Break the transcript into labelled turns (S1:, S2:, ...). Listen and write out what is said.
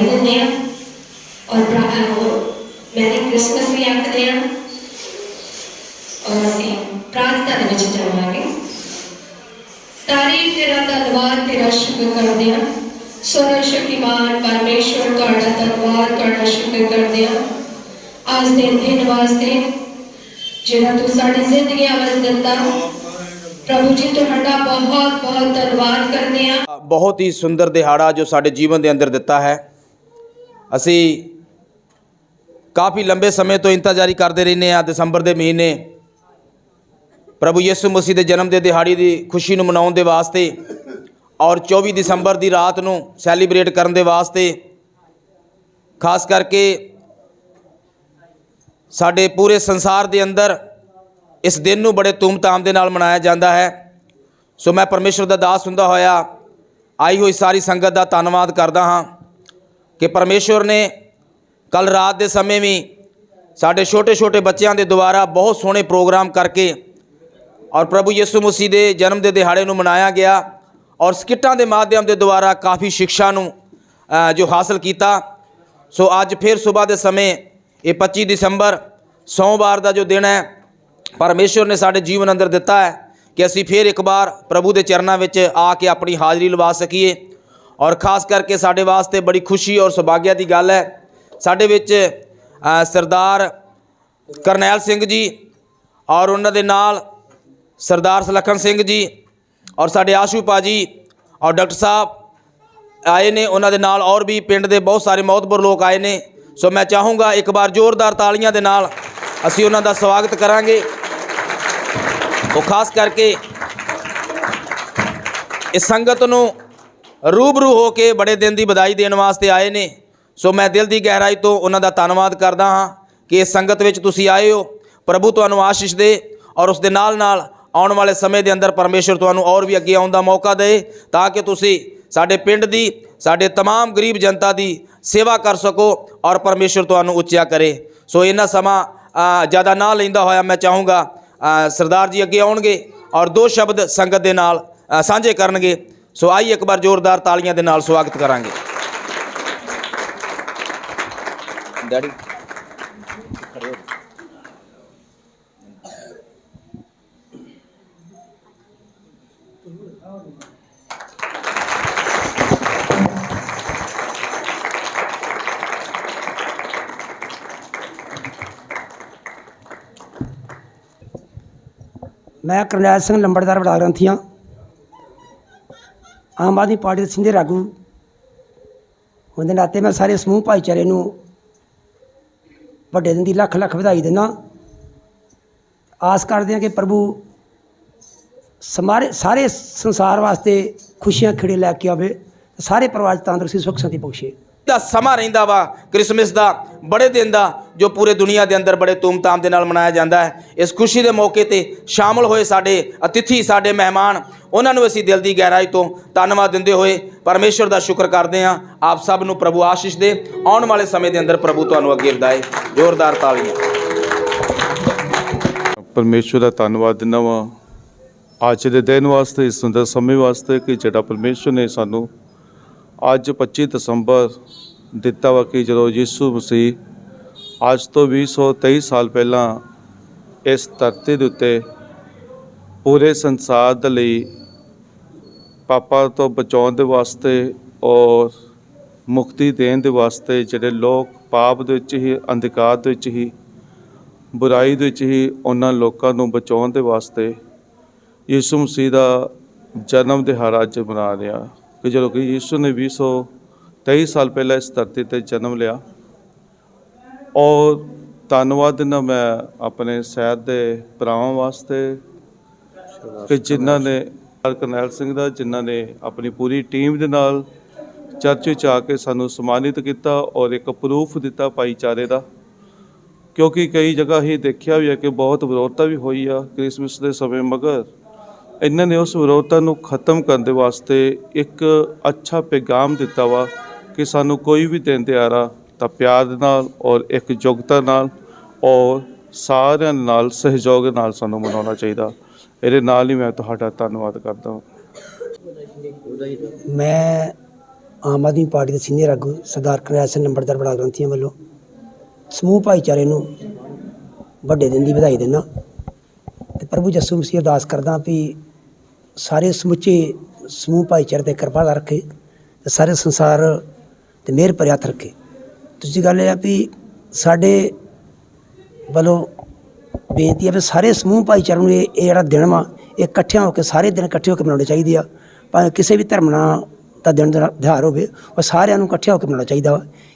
S1: Bible दिया और मैंने क्रिसमस भी आप दिया। और प्रार्थना के बच्चे जाऊँगा तारीफ़ तेरा धनबाद तेरा शुक्र कर दिया। सर्व शक्तिमान परमेश्वर तुहाडा धनबाद तुहाडा शुक्र कर दिया। आज दिन दिन वास्ते जिहड़ा तू साडी ज़िंदगी आवाज़ दिता। प्रभु जी, तुहाडा बहुत बहुत
S2: धनबाद करते हैं बहुत ही सुंदर दिहाड़ा जो साडे जीवन दे अंदर दिता है। ਅਸੀਂ ਕਾਫੀ ਲੰਬੇ ਸਮੇਂ ਤੋਂ ਇੰਤਜ਼ਾਰੀ ਕਰਦੇ ਰਹਿੰਦੇ ਆ ਦਸੰਬਰ ਦੇ ਮਹੀਨੇ। ਪ੍ਰਭੂ ਯਿਸੂ ਮਸੀਹ ਦੇ ਜਨਮ ਦੇ ਦਿਹਾੜੀ ਦੀ ਖੁਸ਼ੀ ਨੂੰ ਮਨਾਉਣ ਦੇ ਵਾਸਤੇ ਔਰ 24 ਦਸੰਬਰ ਦੀ ਰਾਤ ਨੂੰ ਸੈਲੀਬ੍ਰੇਟ ਕਰਨ ਦੇ ਵਾਸਤੇ, ਖਾਸ ਕਰਕੇ ਸਾਡੇ ਪੂਰੇ ਸੰਸਾਰ ਦੇ ਅੰਦਰ ਇਸ ਦਿਨ ਨੂੰ ਬੜੇ ਧੂਮਧਾਮ ਦੇ ਨਾਲ ਮਨਾਇਆ ਜਾਂਦਾ ਹੈ। ਸੋ ਮੈਂ ਪਰਮੇਸ਼ਰ ਦਾ ਦਾਸ ਹੁੰਦਾ ਹੋਇਆ ਆਈ ਹੋਈ ਸਾਰੀ ਸੰਗਤ ਦਾ ਧੰਨਵਾਦ ਕਰਦਾ ਹਾਂ। ਕਿ ਪਰਮੇਸ਼ਰ ਨੇ ਕੱਲ ਰਾਤ ਦੇ ਸਮੇਂ ਵੀ ਸਾਡੇ ਛੋਟੇ-ਛੋਟੇ ਬੱਚਿਆਂ ਦੇ ਦੁਆਰਾ ਬਹੁਤ ਸੋਹਣੇ ਪ੍ਰੋਗਰਾਮ ਕਰਕੇ ਔਰ ਪ੍ਰਭੂ ਯਿਸੂ ਮਸੀਹ ਦੇ ਜਨਮ ਦੇ ਦਿਹਾੜੇ ਨੂੰ ਮਨਾਇਆ ਗਿਆ ਔਰ ਸਕਿੱਟਾਂ ਦੇ ਮਾਧਿਅਮ ਦੇ ਦੁਆਰਾ ਕਾਫੀ ਸਿੱਖਿਆ ਨੂੰ ਜੋ ਹਾਸਲ ਕੀਤਾ। ਸੋ ਅੱਜ ਫਿਰ ਸਵੇਰ ਦੇ ਸਮੇਂ, ਇਹ 25 ਦਸੰਬਰ, ਸੋਮਵਾਰ ਦਾ ਜੋ ਦਿਨ ਹੈ ਪਰਮੇਸ਼ਰ ਨੇ ਸਾਡੇ ਜੀਵਨ ਅੰਦਰ ਦਿੱਤਾ ਹੈ ਕਿ ਅਸੀਂ ਫਿਰ ਇੱਕ ਵਾਰ ਪ੍ਰਭੂ ਦੇ ਚਰਨਾਂ ਵਿੱਚ ਆ ਕੇ ਆਪਣੀ ਹਾਜ਼ਰੀ ਲਵਾ ਸਕੀਏ। ਔਰ ਖਾਸ ਕਰਕੇ ਸਾਡੇ ਵਾਸਤੇ ਬੜੀ ਖੁਸ਼ੀ ਔਰ ਸੁਭਾਗਿਆ ਦੀ ਗੱਲ ਹੈ। ਸਾਡੇ ਵਿੱਚ ਸਰਦਾਰ ਕਰਨੈਲ ਸਿੰਘ ਜੀ ਔਰ ਉਹਨਾਂ ਦੇ ਨਾਲ ਸਰਦਾਰ ਸਲੱਖਣ ਸਿੰਘ ਜੀ ਔਰ ਸਾਡੇ ਆਸ਼ੂ ਪਾਜੀ ਔਰ ਡਾਕਟਰ ਸਾਹਿਬ ਆਏ ਨੇ, ਉਹਨਾਂ ਦੇ ਨਾਲ ਔਰ ਵੀ ਪਿੰਡ ਦੇ ਬਹੁਤ ਸਾਰੇ ਮੌਤਬਰ ਲੋਕ ਆਏ ਨੇ। ਸੋ ਮੈਂ ਚਾਹੂੰਗਾ ਇੱਕ ਵਾਰ ਜ਼ੋਰਦਾਰ ਤਾਲੀਆਂ ਦੇ ਨਾਲ ਅਸੀਂ ਉਹਨਾਂ ਦਾ ਸਵਾਗਤ ਕਰਾਂਗੇ। ਉਹ ਖਾਸ ਕਰਕੇ ਇਸ ਸੰਗਤ ਨੂੰ ਰੂਬਰੂ ਹੋ ਕੇ ਬੜੇ ਦਿਨ ਦੀ ਵਧਾਈ ਦੇਣ ਵਾਸਤੇ ਆਏ ਨੇ ਸੋ ਮੈਂ ਦਿਲ ਦੀ ਗਹਿਰਾਈ ਤੋਂ ਉਹਨਾਂ ਦਾ ਧੰਨਵਾਦ ਕਰਦਾ ਹਾਂ ਕਿ ਇਸ ਸੰਗਤ ਵਿੱਚ ਤੁਸੀਂ ਆਏ ਹੋ ਪ੍ਰਭੂ ਤੁਹਾਨੂੰ ਆਸ਼ੀਸ਼ ਦੇ ਔਰ ਉਸ ਦੇ ਨਾਲ ਨਾਲ ਆਉਣ ਵਾਲੇ ਸਮੇਂ ਦੇ ਅੰਦਰ ਪਰਮੇਸ਼ਰ ਤੁਹਾਨੂੰ ਔਰ ਵੀ ਅੱਗੇ ਆਉਣ ਦਾ ਮੌਕਾ ਦੇ ਤਾਂ ਕਿ ਤੁਸੀਂ ਸਾਡੇ ਪਿੰਡ ਦੀ ਸਾਡੇ तमाम ਗਰੀਬ ਜਨਤਾ ਦੀ ਸੇਵਾ ਕਰ ਸਕੋ ਔਰ ਪਰਮੇਸ਼ਰ ਤੁਹਾਨੂੰ ਉੱਚਾ ਕਰੇ ਸੋ ਇਹਨਾਂ ਸਮਾਂ ਅ, ਜ਼ਿਆਦਾ ਨਾ ਲੈਂਦਾ ਹੋਇਆ ਮੈਂ ਚਾਹੂੰਗਾ ਅ, ਸਰਦਾਰ ਜੀ ਅੱਗੇ ਆਉਣਗੇ ਔਰ ਦੋ ਸ਼ਬਦ ਸੰਗਤ ਦੇ ਨਾਲ ਅ, ਸਾਂਝੇ ਕਰਨਗੇ ਸੋ ਆਈ ਇੱਕ ਵਾਰ ਜ਼ੋਰਦਾਰ ਤਾਲੀਆਂ ਦੇ ਨਾਲ ਸਵਾਗਤ ਕਰਾਂਗੇ। ਡੈਡੀ।
S3: ਮੈਂ ਕਰਨੈਲ ਸਿੰਘ ਲੰਬੜਦਾਰ ਬੜਾ ਗ੍ਰੰਥੀਆਂ। ਆਮ ਆਦਮੀ ਪਾਰਟੀ ਦੇ ਸਿੰਧੇ ਰਾਗੂ ਉਹਦੇ ਨਾਤੇ ਮੈਂ ਸਾਰੇ ਸਮੂਹ ਭਾਈਚਾਰੇ ਨੂੰ ਵੱਡੇ ਦਿਨ ਦੀ ਲੱਖ ਲੱਖ ਵਧਾਈ ਦਿੰਦਾ ਆਸ ਕਰਦੇ ਹਾਂ ਕਿ ਪ੍ਰਭੂ ਸਮਾਰੇ ਸਾਰੇ ਸੰਸਾਰ ਵਾਸਤੇ ਖੁਸ਼ੀਆਂ ਖਿੜੇ ਲੈ ਕੇ ਆਵੇ, ਸਾਰੇ ਪਰਿਵਾਰ 'ਚ ਤੰਦਰੁਸਤੀ ਸੁੱਖ ਸ਼ਾਂਤੀ ਬਖਸ਼ੇ।
S2: ਦਾ ਸਮਾਂ ਰਹਿੰਦਾ ਵਾ, ਕ੍ਰਿਸਮਸ ਦਾ, ਬੜੇ ਦਿਨ ਦਾ, ਜੋ ਪੂਰੇ ਦੁਨੀਆ ਦੇ ਅੰਦਰ ਬੜੇ ਧੂਮਧਾਮ ਦੇ ਨਾਲ ਮਨਾਇਆ ਜਾਂਦਾ ਹੈ। ਇਸ ਖੁਸ਼ੀ ਦੇ ਮੌਕੇ ਤੇ ਸ਼ਾਮਲ ਹੋਏ ਸਾਡੇ ਅਤਿਥੀ, ਸਾਡੇ ਮਹਿਮਾਨ, ਉਹਨਾਂ ਨੂੰ ਅਸੀਂ ਦਿਲ ਦੀ ਗਹਿਰਾਈ ਤੋਂ ਧੰਨਵਾਦ ਦਿੰਦੇ ਹੋਏ ਪਰਮੇਸ਼ਰ ਦਾ ਸ਼ੁਕਰ ਕਰਦੇ ਹਾਂ। ਆਪ ਸਭ ਨੂੰ ਪ੍ਰਭੂ ਆਸ਼ੀਸ਼ ਦੇ, ਆਉਣ ਵਾਲੇ ਸਮੇਂ ਦੇ ਅੰਦਰ ਪ੍ਰਭੂ ਤੁਹਾਨੂੰ ਅੱਗੇ ਵਧਾਏ। ਜ਼ੋਰਦਾਰ ਤਾਲੀਆਂ।
S4: ਪਰਮੇਸ਼ਵਰ ਦਾ ਧੰਨਵਾਦ ਦਿੰਦਾ ਵਾਂ। ਅੱਜ ਦੇ ਦਿਨ ਵਾਸਤੇ, ਇਸ ਸੁੰਦਰ ਸਮੇਂ ਵਾਸਤੇ ਕਿ ਜਿਹੜਾ ਪਰਮੇਸ਼ਵਰ ਨੇ ਸਾਨੂੰ ਅੱਜ 25 ਦਸੰਬਰ ਦਿੱਤਾ ਵਾ ਕਿ ਜਦੋਂ ਯਿਸੂ ਮਸੀਹ ਅੱਜ ਤੋਂ 223 ਸਾਲ ਪਹਿਲਾਂ ਇਸ ਧਰਤੀ ਦੇ ਉੱਤੇ ਪੂਰੇ ਸੰਸਾਰ ਦੇ ਲਈ ਪਾਪਾਂ ਤੋਂ ਬਚਾਉਣ ਦੇ ਵਾਸਤੇ ਔਰ ਮੁਕਤੀ ਦੇਣ ਦੇ ਵਾਸਤੇ ਜਿਹੜੇ ਲੋਕ ਪਾਪ ਦੇ ਵਿੱਚ ਹੀ, ਅੰਧਕਾਰ ਦੇ ਵਿੱਚ ਹੀ, ਬੁਰਾਈ ਦੇ ਵਿੱਚ ਹੀ ਉਹਨਾਂ ਲੋਕਾਂ ਨੂੰ ਬਚਾਉਣ ਦੇ ਵਾਸਤੇ ਯਿਸੂ ਮਸੀਹ ਦਾ ਜਨਮ ਦਿਹਾੜਾ ਅੱਜ ਮਨਾ ਰਿਹਾ ਕਿ ਜਦੋਂ ਕਿ ਯਿਸੂ ਨੇ 223 ਸਾਲ ਪਹਿਲਾਂ ਇਸ ਧਰਤੀ ਤੇ ਜਨਮ ਲਿਆ। ਔਰ ਧੰਨਵਾਦ ਦਿੰਦਾ ਮੈਂ ਆਪਣੇ ਸ਼ਹਿਰ ਦੇ ਭਰਾਵਾਂ ਵਾਸਤੇ ਕਿ ਜਿਨ੍ਹਾਂ ਨੇ ਕਰਨੈਲ ਸਿੰਘ ਦਾ, ਜਿਨ੍ਹਾਂ ਨੇ ਆਪਣੀ ਪੂਰੀ ਟੀਮ ਦੇ ਨਾਲ ਚਰਚ ਵਿੱਚ ਆ ਕੇ ਸਾਨੂੰ ਸਨਮਾਨਿਤ ਕੀਤਾ ਔਰ ਇੱਕ ਪ੍ਰੂਫ ਦਿੱਤਾ ਭਾਈਚਾਰੇ ਦਾ। ਕਿਉਂਕਿ ਕਈ ਜਗ੍ਹਾ ਹੀ ਦੇਖਿਆ ਵੀ ਹੈ ਕਿ ਬਹੁਤ ਵਿਰੋਧਤਾ ਵੀ ਹੋਈ ਆ ਕ੍ਰਿਸਮਸ ਦੇ ਸਮੇਂ ਮਗਰ। ਇਹਨਾਂ ਨੇ ਉਸ ਵਿਰੋਧਤਾ ਨੂੰ ਖਤਮ ਕਰਨ ਦੇ ਵਾਸਤੇ ਇੱਕ ਅੱਛਾ ਪੈਗਾਮ ਦਿੱਤਾ ਵਾ ਕਿ ਸਾਨੂੰ ਕੋਈ ਵੀ ਦਿਨ ਤਿਉਹਾਰ ਤਾਂ ਪਿਆਰ ਨਾਲ ਔਰ ਇੱਕ ਯੋਗਤਾ ਨਾਲ ਔਰ ਸਾਰਿਆਂ ਨਾਲ ਸਹਿਯੋਗ ਨਾਲ ਸਾਨੂੰ ਮਨਾਉਣਾ ਚਾਹੀਦਾ। ਇਹਦੇ ਨਾਲ ਹੀ ਮੈਂ ਤੁਹਾਡਾ ਧੰਨਵਾਦ ਕਰਦਾ ਹਾਂ।
S3: ਮੈਂ ਆਮ ਆਦਮੀ ਪਾਰਟੀ ਦੇ ਸੀਨੀਅਰ ਆਗੂ ਸਰਦਾਰ ਕਰਨੈਲ ਸਿੰਘ ਨੰਬਰਦਾਰ ਬੜਾ ਗ੍ਰੰਥੀਆਂ ਵੱਲੋਂ ਸਮੂਹ ਭਾਈਚਾਰੇ ਨੂੰ ਵੱਡੇ ਦਿਨ ਦੀ ਵਧਾਈ ਦਿੰਦਾ ਤੇ ਪ੍ਰਭੂ ਜੱਸੂ ਮਸੀਹ ਅਰਦਾਸ ਕਰਦਾ ਵੀ ਸਾਰੇ ਸਮੁੱਚੇ ਸਮੂਹ ਭਾਈਚਾਰੇ ਤੇ ਕਿਰਪਾ ਦਾ ਰੱਖੇ ਤੇ ਸਾਰੇ ਸੰਸਾਰ ਤੇ ਮਿਹਰ ਭਰਿਆ ਹੱਥ ਰੱਖੇ। ਦੂਜੀ ਗੱਲ ਇਹ ਆ ਵੀ ਸਾਡੇ ਵੱਲੋਂ ਬੇਨਤੀ ਹੈ ਵੀ ਸਾਰੇ ਸਮੂਹ ਭਾਈਚਾਰੇ ਨੂੰ ਇਹ ਇਹ ਜਿਹੜਾ ਦਿਨ ਵਾ, ਇਹ ਇਕੱਠਿਆਂ ਹੋ ਕੇ ਸਾਰੇ ਦਿਨ ਇਕੱਠੇ ਹੋ ਕੇ ਮਨਾਉਣੇ ਚਾਹੀਦੇ ਆ। ਭਾਵੇਂ ਕਿਸੇ ਵੀ ਧਰਮ ਨਾਲ ਦਾ ਦਿਨ ਦਾ ਤਿਉਹਾਰ ਹੋਵੇ, ਉਹ ਸਾਰਿਆਂ ਨੂੰ ਇਕੱਠਿਆਂ ਹੋ ਕੇ ਮਨਾਉਣਾ ਚਾਹੀਦਾ ਵਾ।